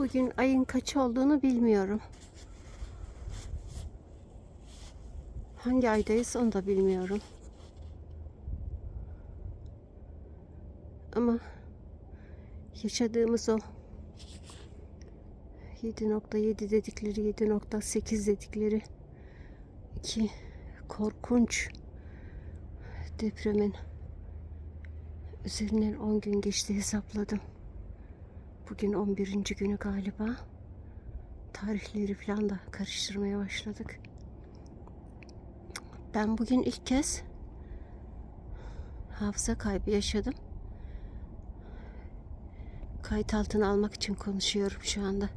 Bugün ayın kaç olduğunu bilmiyorum. Hangi aydayız onu da bilmiyorum. Ama yaşadığımız o 7.7 dedikleri 7.8 dedikleri iki korkunç depremin üzerinden 10 gün geçti hesapladım. Bugün 11. günü galiba. Tarihleri falan da karıştırmaya başladık. Ben bugün ilk kez hafıza kaybı yaşadım. Kayıt altına almak için konuşuyorum şu anda.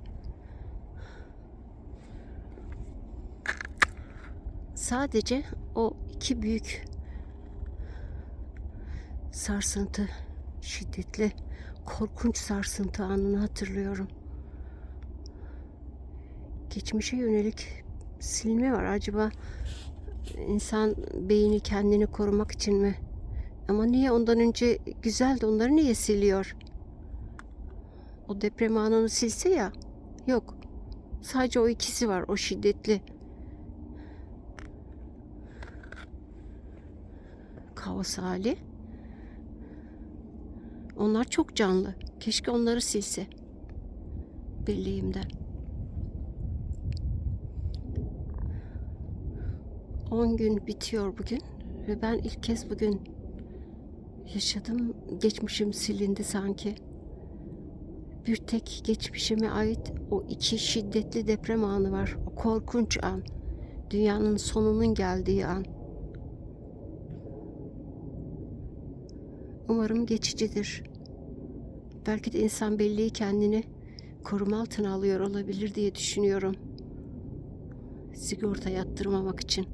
Sadece o iki büyük sarsıntı, şiddetli, korkunç sarsıntı anını hatırlıyorum. Geçmişe yönelik silme var. Acaba insan beyni kendini korumak için mi? Ama niye ondan önce güzeldi onları niye siliyor? O deprem anını silse ya. Yok. Sadece o ikisi var. O şiddetli. Kaos hali. Onlar çok canlı. Keşke onları silse. Birliğimden. 10 gün bitiyor bugün ve ben ilk kez bugün yaşadım. Geçmişim silindi sanki. Bir tek geçmişime ait o iki şiddetli deprem anı var. O korkunç an. Dünyanın sonunun geldiği an. Umarım geçicidir. Belki de insan belleği kendini koruma altına alıyor olabilir diye düşünüyorum. Sigorta yattırmamak için.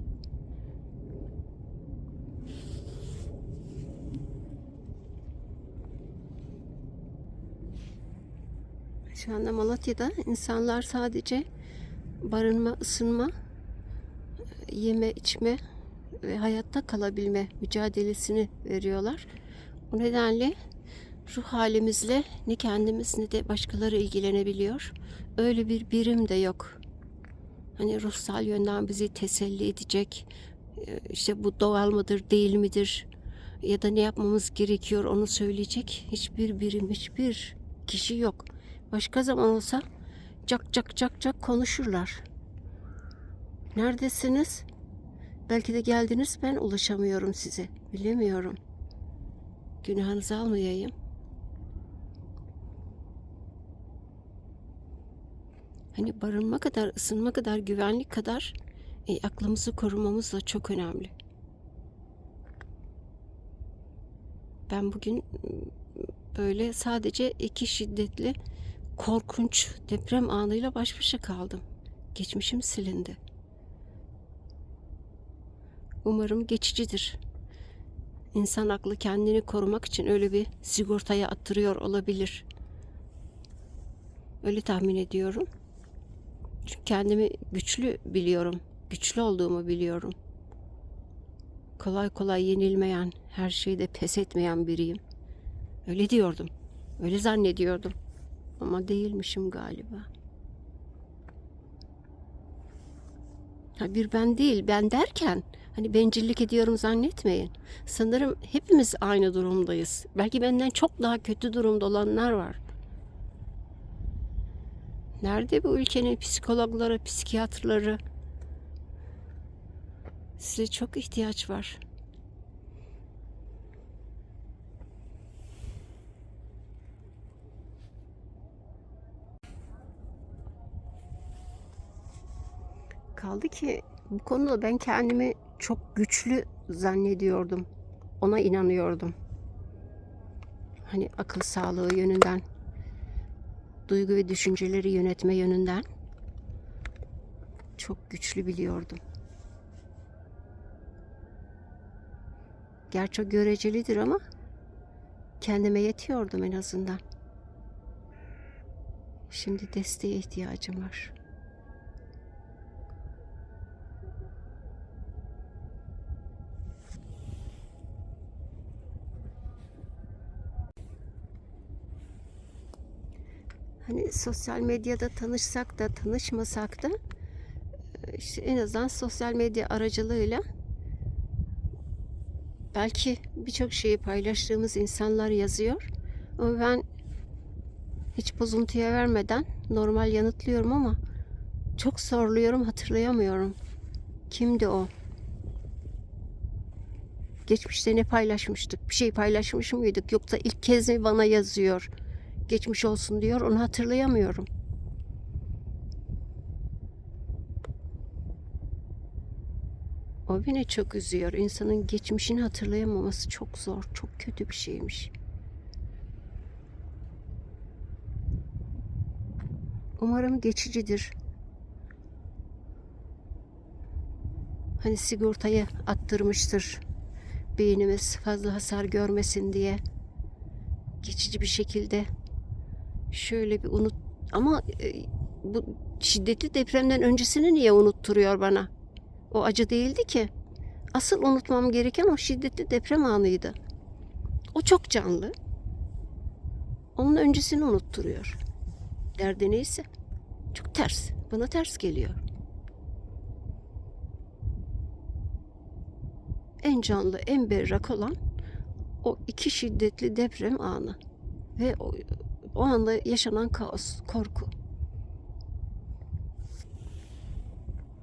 Şu anda Malatya'da insanlar sadece barınma, ısınma, yeme, içme ve hayatta kalabilme mücadelesini veriyorlar. O nedenle ruh halimizle ne kendimiz ne de başkaları ilgilenebiliyor. Öyle bir birim de yok. Hani ruhsal yönden bizi teselli edecek, e, işte bu doğal mıdır, değil midir ya da ne yapmamız gerekiyor onu söyleyecek hiçbir birim, hiçbir kişi yok. Başka zaman olsa cak cak cak cak konuşurlar. Neredesiniz? Belki de geldiniz ben ulaşamıyorum size. Bilemiyorum. Günahınızı almayayım. Hani barınma kadar, ısınma kadar, güvenlik kadar e, aklımızı korumamız da çok önemli. Ben bugün m, böyle sadece iki şiddetli, korkunç deprem anıyla baş başa kaldım. Geçmişim silindi. Umarım geçicidir. İnsan aklı kendini korumak için öyle bir sigortaya attırıyor olabilir. Öyle tahmin ediyorum. Çünkü kendimi güçlü biliyorum. Güçlü olduğumu biliyorum. Kolay kolay yenilmeyen, her şeyde pes etmeyen biriyim. Öyle diyordum. Öyle zannediyordum. Ama değilmişim galiba. Ha bir ben değil, ben derken hani bencillik ediyorum zannetmeyin. Sanırım hepimiz aynı durumdayız. Belki benden çok daha kötü durumda olanlar var. Nerede bu ülkenin psikologları, psikiyatrları? Size çok ihtiyaç var. Kaldı ki bu konuda ben kendimi çok güçlü zannediyordum. Ona inanıyordum. Hani akıl sağlığı yönünden, duygu ve düşünceleri yönetme yönünden çok güçlü biliyordum. Gerçi görecelidir ama kendime yetiyordum en azından. Şimdi desteğe ihtiyacım var. Hani sosyal medyada tanışsak da tanışmasak da e, işte en azından sosyal medya aracılığıyla belki birçok şeyi paylaştığımız insanlar yazıyor. Ama ben hiç bozuntuya vermeden normal yanıtlıyorum ama çok soruluyorum hatırlayamıyorum. Kimdi o? Geçmişte ne paylaşmıştık? Bir şey paylaşmış mıydık? Yoksa ilk kez mi bana yazıyor? Geçmiş olsun diyor. Onu hatırlayamıyorum. O beni çok üzüyor. İnsanın geçmişini hatırlayamaması çok zor. Çok kötü bir şeymiş. Umarım geçicidir. Hani sigortayı attırmıştır. Beynimiz fazla hasar görmesin diye. Geçici bir şekilde şöyle bir unut ama e, bu şiddetli depremden öncesini niye unutturuyor bana? O acı değildi ki. Asıl unutmam gereken o şiddetli deprem anıydı. O çok canlı. Onun öncesini unutturuyor. Derdi neyse. Çok ters. Bana ters geliyor. En canlı, en berrak olan o iki şiddetli deprem anı. Ve o, o anda yaşanan kaos, korku.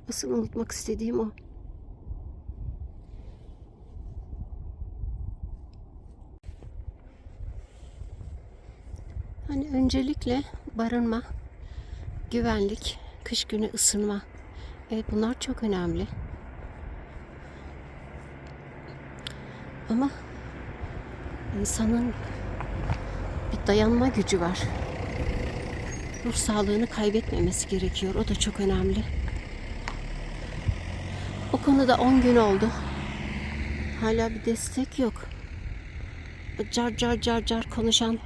Asıl unutmak istediğim o. Hani öncelikle barınma, güvenlik, kış günü ısınma. Evet bunlar çok önemli. Ama insanın dayanma gücü var. Ruh sağlığını kaybetmemesi gerekiyor. O da çok önemli. O konuda 10 gün oldu. Hala bir destek yok. Car car car car konuşan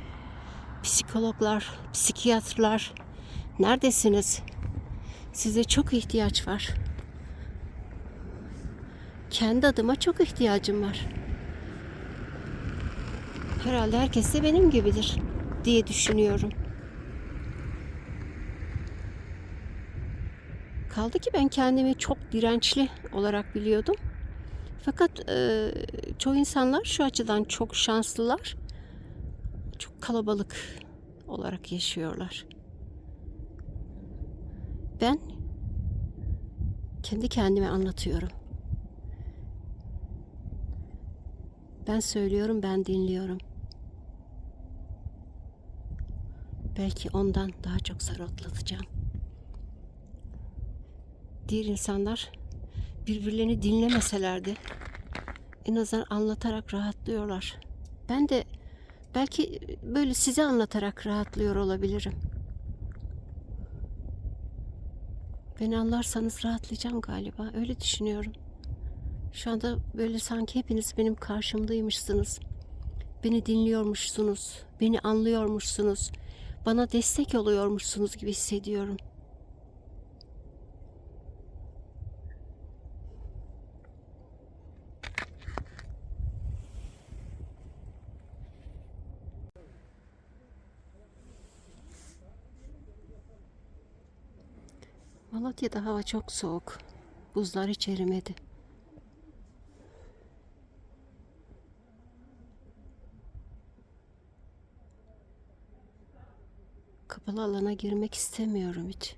psikologlar, psikiyatrlar neredesiniz? Size çok ihtiyaç var. Kendi adıma çok ihtiyacım var. Herhalde herkes de benim gibidir diye düşünüyorum. Kaldı ki ben kendimi çok dirençli olarak biliyordum. Fakat e, çoğu insanlar şu açıdan çok şanslılar. Çok kalabalık olarak yaşıyorlar. Ben kendi kendime anlatıyorum. Ben söylüyorum, ben dinliyorum. Belki ondan daha çok sarotlatacağım. Diğer insanlar birbirlerini dinlemeselerdi en azından anlatarak rahatlıyorlar. Ben de belki böyle size anlatarak rahatlıyor olabilirim. Beni anlarsanız rahatlayacağım galiba. Öyle düşünüyorum. Şu anda böyle sanki hepiniz benim karşımdaymışsınız. Beni dinliyormuşsunuz. Beni anlıyormuşsunuz. Bana destek oluyormuşsunuz gibi hissediyorum. Malatya'da hava çok soğuk. Buzlar hiç erimedi. Kapalı alana girmek istemiyorum hiç.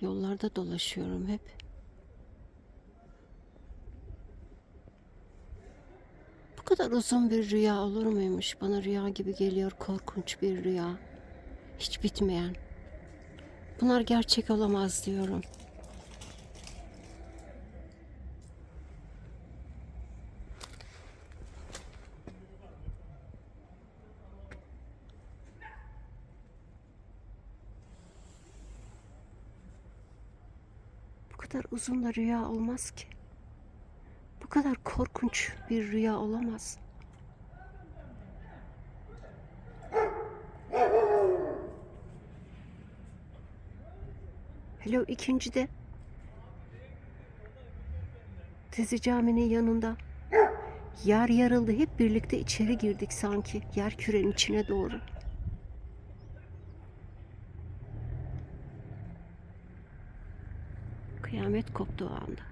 Yollarda dolaşıyorum hep. Bu kadar uzun bir rüya olur muymuş? Bana rüya gibi geliyor korkunç bir rüya. Hiç bitmeyen. Bunlar gerçek olamaz diyorum. Kadar uzun da rüya olmaz ki. Bu kadar korkunç bir rüya olamaz. Hello ikincide. Tezi caminin yanında. Yer yarıldı. Hep birlikte içeri girdik sanki. Yer kürenin içine doğru. Kıyamet koptu anda.